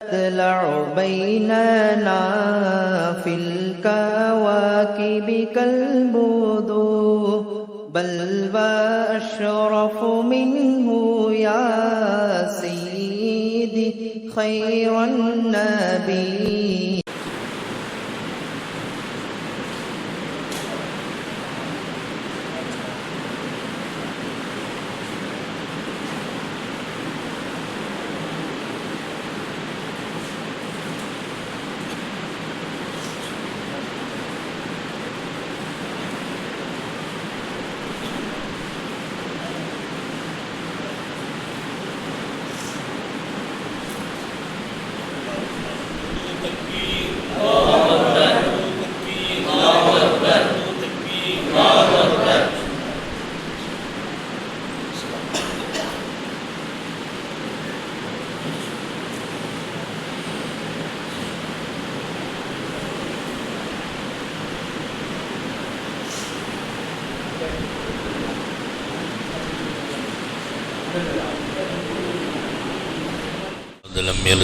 تطلع بيننا في الكواكب كالبدو. بل وأشرف منه يا سيدي خير النبي.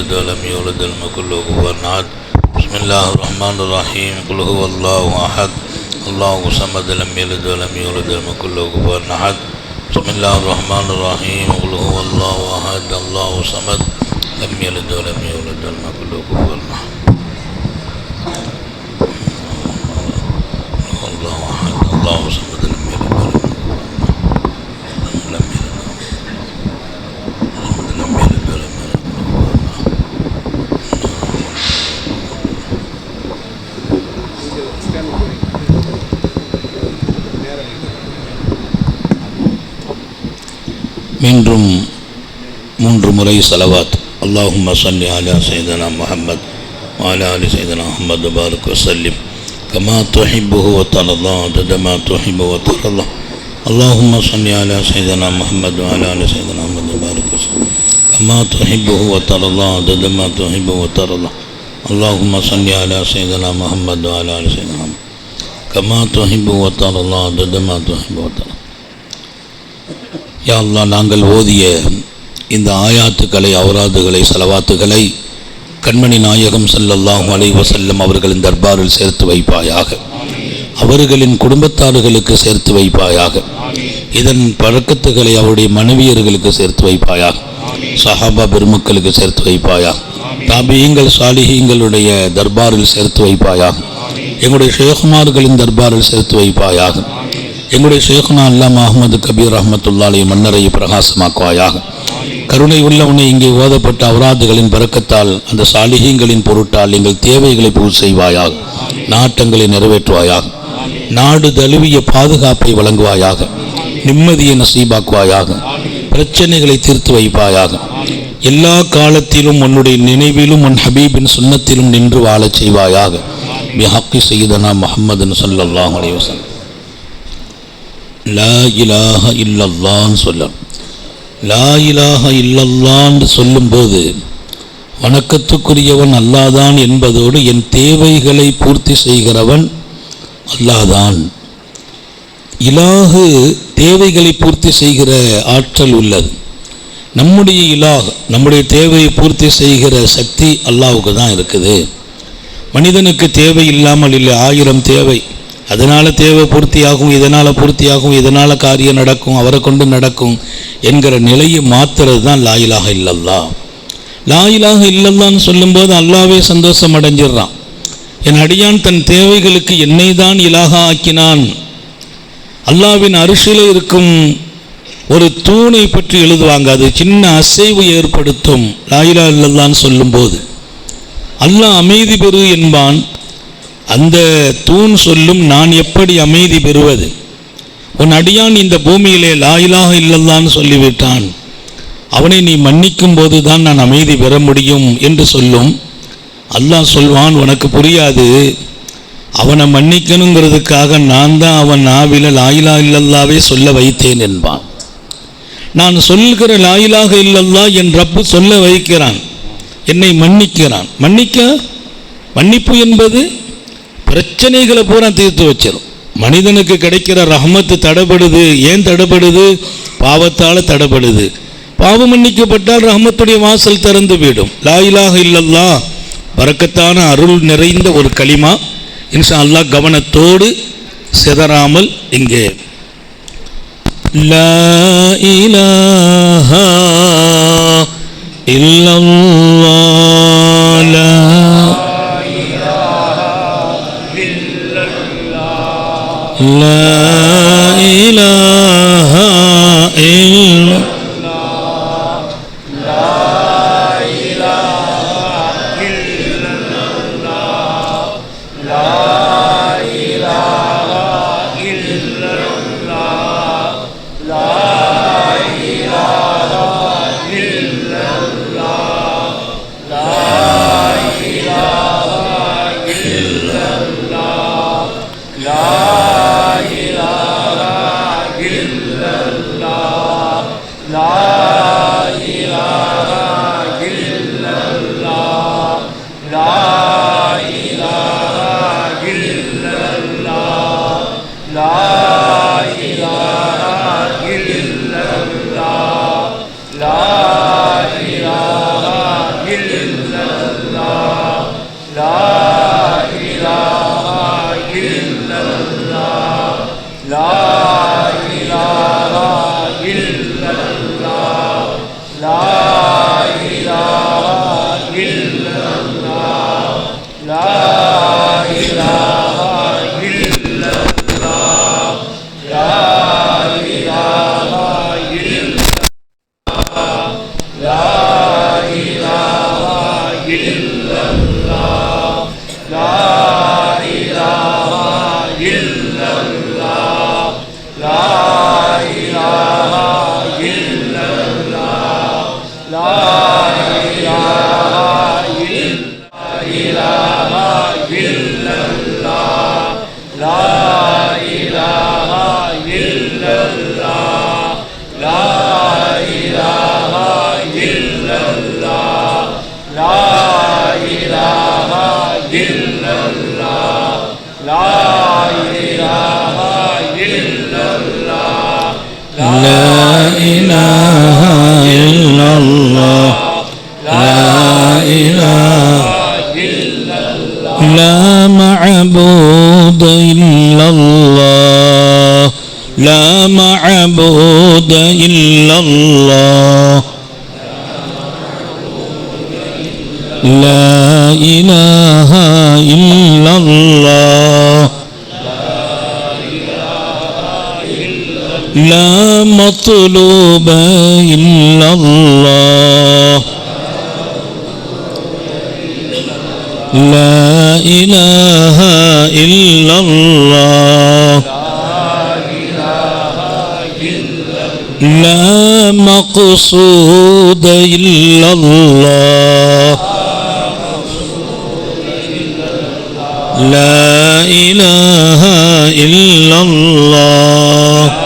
لم يلد ولم يولد ولم يكن له كفوا احد بسم الله الرحمن الرحيم. قل هو الله أحد. الله صمد لم يلد ولم يولد ولم يكن له كفوا احد بسم الله الرحمن الرحيم. قل هو الله أحد. الله صمد لم يلد ولم يولد ولم يكن له كفوا احد الله أحد. الله صمد மீண்டும் மூன்று முறை சலவாத் அல்லாஹும்ம சல்லி அலா சைதனா முஹம்மத் வாலா அலி சைதனா முஹம்மது பாருக் வசல்லிம் கமா துஹிப்புஹு வத்தரல்லா அதத மா துஹிப்பு வத்தரல்லா அல்லாஹும்ம சல்லி அலா சைதனா முஹம்மத் வாலா அலி சைதனா முஹம்மது பாருக் வசல்லிம் கமா துஹிப்புஹு வத்தரல்லா அதத மா துஹிப்பு வத்தரல்லா அல்லாஹும்ம சல்லி அலா சைதனா முஹம்மத் வாலா அலி சைதனா முஹம்மத் கமா துஹிப்பு வத்தரல்லா அதத மா துஹிப்பு வத்தரல்லா யா நாங்கள் ஓதிய இந்த ஆயாத்துக்களை அவராதுகளை செலவாத்துகளை கண்மணி நாயகம் ஸல்லல்லாஹு அலைஹி வஸல்லம் அவர்களின் தர்பாரில் சேர்த்து வைப்பாயாக. அவர்களின் குடும்பத்தார்களுக்கு சேர்த்து வைப்பாயாக. இதன் பழக்கத்துகளை அவருடைய மனைவியர்களுக்கு சேர்த்து வைப்பாயாக. சஹாபா பெருமக்களுக்கு சேர்த்து வைப்பாயாக. தாபியங்கள் சாலிஹீங்களுடைய தர்பாரில் சேர்த்து வைப்பாயாக. எங்களுடைய ஷேகுமார்களின் தர்பாரில் சேர்த்து வைப்பாயாக. எங்களுடைய ஷேகுனா அல்லாம் அஹமது கபீர் அஹமத்துல்லாலே மன்னரை பிரகாசமாக்குவாயாக. கருணை உள்ளவனை இங்கே ஓதப்பட்ட அவராதுகளின் பறக்கத்தால் அந்த சாலிகங்களின் பொருட்டால் எங்கள் தேவைகளை பூர்த்தி செய்வாயாக. நாட்டங்களை நிறைவேற்றுவாயாக. நாடு தழுவிய பாதுகாப்பை வழங்குவாயாக. நிம்மதியை நசீபாக்குவாயாக. பிரச்சனைகளை தீர்த்து வைப்பாயாக. எல்லா காலத்திலும் உன்னுடைய நினைவிலும் உன் ஹபீபின் சுண்ணத்திலும் நின்று வாழச் செய்வாயாக. பிஹக்கி செய்தனா முகமதுன்னு ஸல்லல்லாஹு அலைவசன் லா இலாஹ இல்லல்லான்னு சொல்ல லா இலாஹ இல்லல்லான்னு சொல்லும்போது வணக்கத்துக்குரியவன் அல்லாதான் என்பதோடு என் தேவைகளை பூர்த்தி செய்கிறவன் அல்லாதான். இலாகு தேவைகளை பூர்த்தி செய்கிற ஆற்றல் உள்ளது. நம்முடைய இலாக் நம்முடைய தேவையை பூர்த்தி செய்கிற சக்தி அல்லாவுக்கு தான் இருக்குது. மனிதனுக்கு தேவை இல்லாமல் இல்லை ஆயிரம் தேவை. அதனால் தேவை பூர்த்தியாகும் இதனால் பூர்த்தியாகும் இதனால் காரியம் நடக்கும் அவரை கொண்டு நடக்கும் என்கிற நிலையை மாத்துறது தான் லாயிலாக இல்லல்லா. லாயிலாக இல்லல்லான்னு சொல்லும்போது அல்லாவே சந்தோஷம் அடைஞ்சிடுறான். என் அடியான் தன் தேவைகளுக்கு என்னை தான் இலாக ஆக்கினான். அல்லாவின் அரிசியில் இருக்கும் ஒரு தூணை பற்றி எழுதுவாங்க அது சின்ன அசைவு ஏற்படுத்தும். லாயிலா இல்லல்லான்னு சொல்லும்போது அல்லாஹ் அமைதி பெறு என்பான். அந்த தூண் சொல்லும் நான் எப்படி அமைதி பெறுவது? உன் அடியான் இந்த பூமியிலே லாயிலாக இல்லல்லான்னு சொல்லிவிட்டான். அவனை நீ மன்னிக்கும் போது தான் நான் அமைதி பெற முடியும் என்று சொல்லும். அல்லாஹ் சொல்வான் உனக்கு புரியாது. அவனை மன்னிக்கணுங்கிறதுக்காக நான் தான் அவன் நாவில லாயிலா இல்லல்லாவே சொல்ல வைத்தேன் என்பான். நான் சொல்கிற லாயிலாக இல்லல்லா என் ரப்பு சொல்ல வைக்கிறான். என்னை மன்னிக்கிறான். மன்னிக்க? மன்னிப்பு என்பது பிரச்சனைகளை பூரா தீர்த்து வச்சிடும் மனிதனுக்கு கிடைக்கிற ரஹமத்து தடைபடுது ஏன் தடைபடுது? பாவத்தால் தடைபடுது. பாவம் மன்னிக்கப்பட்டால் ரஹமத்துடைய வாசல் திறந்து விடும். லா இல்லல்லா வரக்கத்தான அருள் நிறைந்த ஒரு களிமா. இன்ஷா அல்லாஹ் கவனத்தோடு சிதறாமல் இங்கே. லா لا إله إلا لا إله إلا الله لا إله لا معبود إلا الله لا معبود إلا الله لا إله إلا الله لا مطلوب إلا الله. لا إله إلا الله. لا مقصود إلا الله. لا إله إلا الله.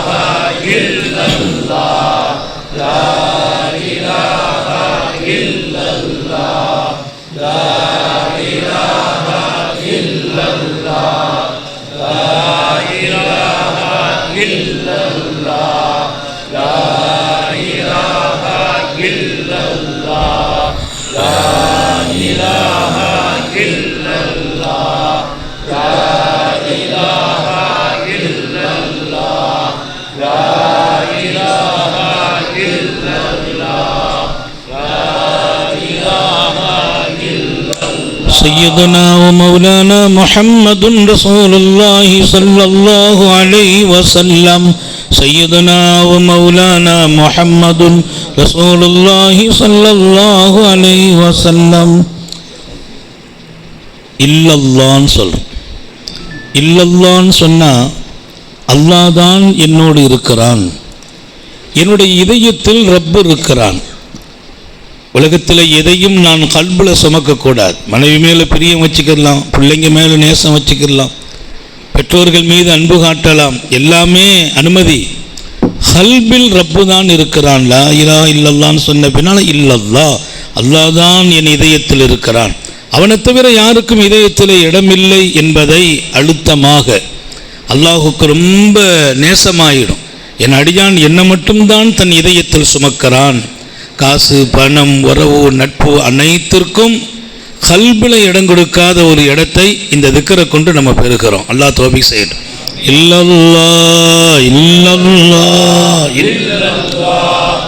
إله إلا الله لا إله إلا الله لا إله إلا الله لا إله إلا الله سيدنا ومولانا محمد رسول الله صلى الله عليه وسلم. سيدنا ومولانا محمد رسول الله صلى الله عليه وسلم. இல்லல்லான்னு சொல்கிறோம் இல்லல்லான்னு சொன்னால் அல்லாஹ் தான் என்னோடு இருக்கிறான். என்னுடைய இதயத்தில் ரப்பு இருக்கிறான். உலகத்தில் எதையும் நான் கல்பில் சுமக்கக்கூடாது. மனைவி மேலே பிரியம் வச்சுக்கிடலாம் பிள்ளைங்க மேலே நேசம் வச்சுக்கிடலாம் பெற்றோர்கள் மீது அன்பு காட்டலாம் எல்லாமே அனுமதி. கல்பில் ரப்பு தான் இருக்கிறான். லா இலா இல்லல்லான்னு சொன்ன பின்னால் இல்லல்லா அல்லாஹ் தான் என் இதயத்தில் இருக்கிறான். அவனை தவிர யாருக்கும் இதயத்தில் இடமில்லை என்பதை அழுத்தமாக அல்லாஹுக்கு ரொம்ப நேசமாயிடும். என் அடியான் என்னை மட்டும்தான் தன் இதயத்தில் சுமக்கிறான். காசு பணம் உறவு நட்பு அனைத்திற்கும் கல்பில் இடம் கொடுக்காத ஒரு இடத்தை இந்த திக்கரை கொண்டு நம்ம பெறுகிறோம். அல்லாஹ் தோபி செய்யட்டும். இல்லல்லா இல்லல்லா இல்லல்லா.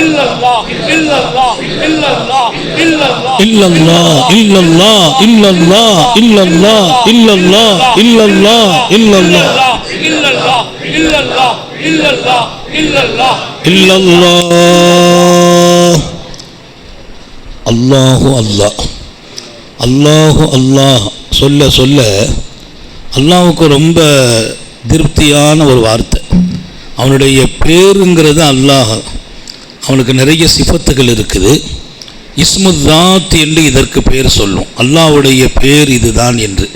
இல்லல்லா இல்லல்லா இல்லல்லா இல்லல்லா இல்லல்லா இல்லல்லா இல்லல்லா இல்லல்லா இல்லல்லா இல்லல்லா இல்லல்லா இல்லல்லா இல்லல்லா இல்லல்லா இல்லல்லா அல்லாஹு அல்லாஹ் அல்லாஹு அல்லாஹ் சொல்ல சொல்ல அல்லாஹுக்கு ரொம்ப திருப்தியான ஒரு வார்த்தை. அவனுடைய பேருங்கிறது அல்லாஹ். அவனுக்கு நிறைய சிபத்துகள் இருக்குது. இஸ்முதாத் என்று இதற்கு பேர் சொல்லும். அல்லாஹ்வுடைய பேர் இதுதான் என்று.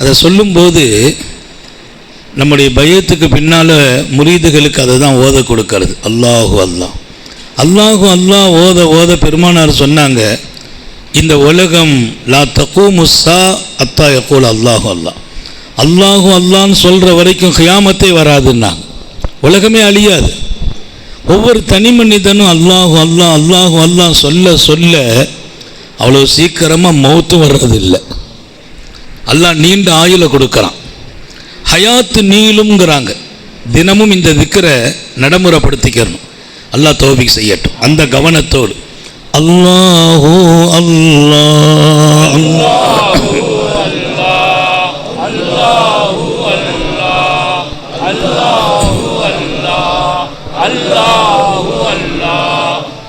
அதை சொல்லும்போது நம்முடைய பயத்துக்கு பின்னால் முரீதுகளுக்கு அதை தான் ஓத கொடுக்கறது. அல்லாஹு அல்லாஹ். அல்லாஹு அல்லாஹ் ஓத ஓத பெருமானார் சொன்னாங்க இந்த உலகம் லா தக்கூ முஸ்ஸா அத்தா யக்கூல் அல்லாஹு அல்லாஹ். அல்லாஹு அல்லான்னு சொல்கிற வரைக்கும் கியாமத்தே வராதுன்னாங்க. உலகமே அழியாது. ஒவ்வொரு தனி மனிதனும் அல்லாஹு அல்லாஹ் அல்லாஹு அல்லாஹ் சொல்ல சொல்ல அவ்வளோ சீக்கிரமாக மௌத்து வர்றதில்லை. அல்லாஹ் நீண்ட ஆயுளை கொடுக்குறான். ஹயாத்து நீளுங்கிறாங்க தினமும் இந்த திக்கரை நடைமுறைப்படுத்திக்கிறணும் அல்லாஹ் தோபிக் செய்யட்டும். அந்த கவனத்தோடு. அல்லாஹோ அல்லாஹ்.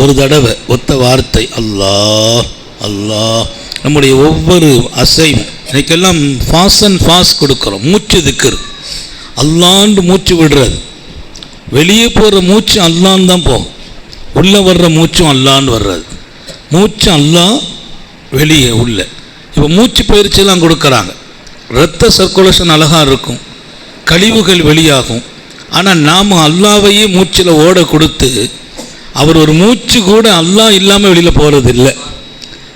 ஒரு தடவை ஒத்த வார்த்தை அல்லாஹ் அல்லாஹ். நம்முடைய ஒவ்வொரு அசைவும் இன்னைக்கெல்லாம் ஃபாஸ் அண்ட் ஃபாஸ் கொடுக்குறோம். மூச்சு திக்கிறது அல்லாண்டு மூச்சு விடுறது. வெளியே போகிற மூச்சு அல்லான்னு தான் போகும். உள்ளே வர்ற மூச்சும் அல்லான்னு வர்றது. மூச்சு அல்லா வெளியே உள்ள. இப்போ மூச்சு பயிற்சியெல்லாம் கொடுக்குறாங்க. இரத்த சர்க்குலேஷன் அழகாக இருக்கும். கழிவுகள் வெளியாகும். ஆனால் நாம் அல்லாவையே மூச்சில் ஓட கொடுத்து அவர் ஒரு மூச்சு கூட அல்லாஹ் இல்லாமல் வெளியில் போகிறது இல்லை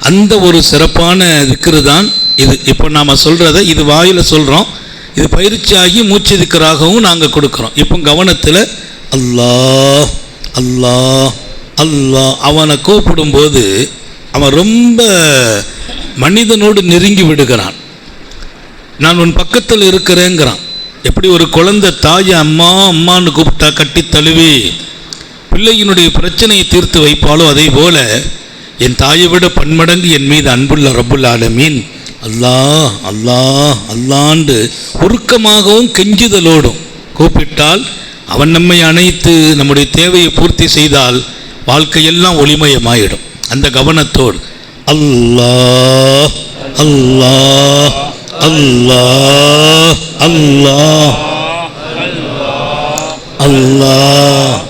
அந்த ஒரு சிறப்பான திக்ரு தான் இது. இப்போ நாம் சொல்கிறத இது வாயில் சொல்கிறோம் இது பயிற்சியாகி மூச்சு திக்கராகவும் நாங்கள் கொடுக்குறோம். இப்போ கவனத்தில் அல்லாஹ் அல்லாஹ் அல்லாஹ் அவனை கூப்பிடும்போது அவன் ரொம்ப மனிதனோடு நெருங்கி விடுகிறான். நான் உன் பக்கத்தில் இருக்கிறேங்கிறான். எப்படி ஒரு குழந்தை தாயை அம்மா அம்மான்னு கூப்பிட்டா கட்டி தழுவி பிள்ளையினுடைய பிரச்சனையை தீர்த்து வைப்பாலோ அதே போல என் தாயை விட பன்மடங்கு என் மீது அன்புள்ள ரப்புல் ஆலமீன். அல்லாஹ் அல்லாஹ் அல்லாண்டு உருக்கமாகவும் கெஞ்சுதலோடும் கூப்பிட்டால் அவன் நம்மை அணைத்து நம்முடைய தேவையை பூர்த்தி செய்தால் வாழ்க்கையெல்லாம் ஒளிமயமாயிடும். அந்த கவனத்தோடு அல்லாஹ் அல்லாஹ் அல்லாஹ் அல்லாஹ் அல்லாஹ்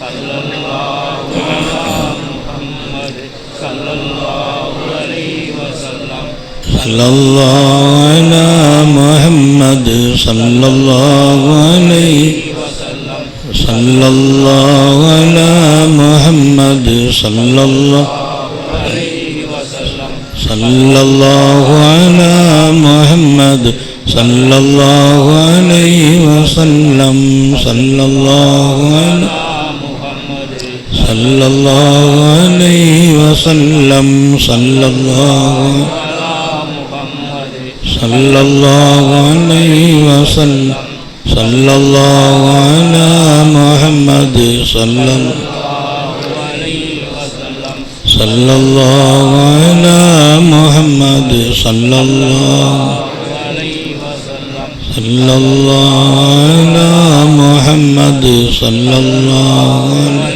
صلى الله على محمد صلى الله عليه صلى الله على محمد صلى الله صلى الله على محمد صلى الله عليه وسلم. صلى الله على صلى الله عليه وسلم. صلى الله صلی اللہ علیہ وسلم صلی اللہ صلی اللہ علیہ وسلم صلی اللہ علی محمد صلی صلی اللہ علی محمد صلی اللہ صلی اللہ علی محمد صلی اللہ علیہ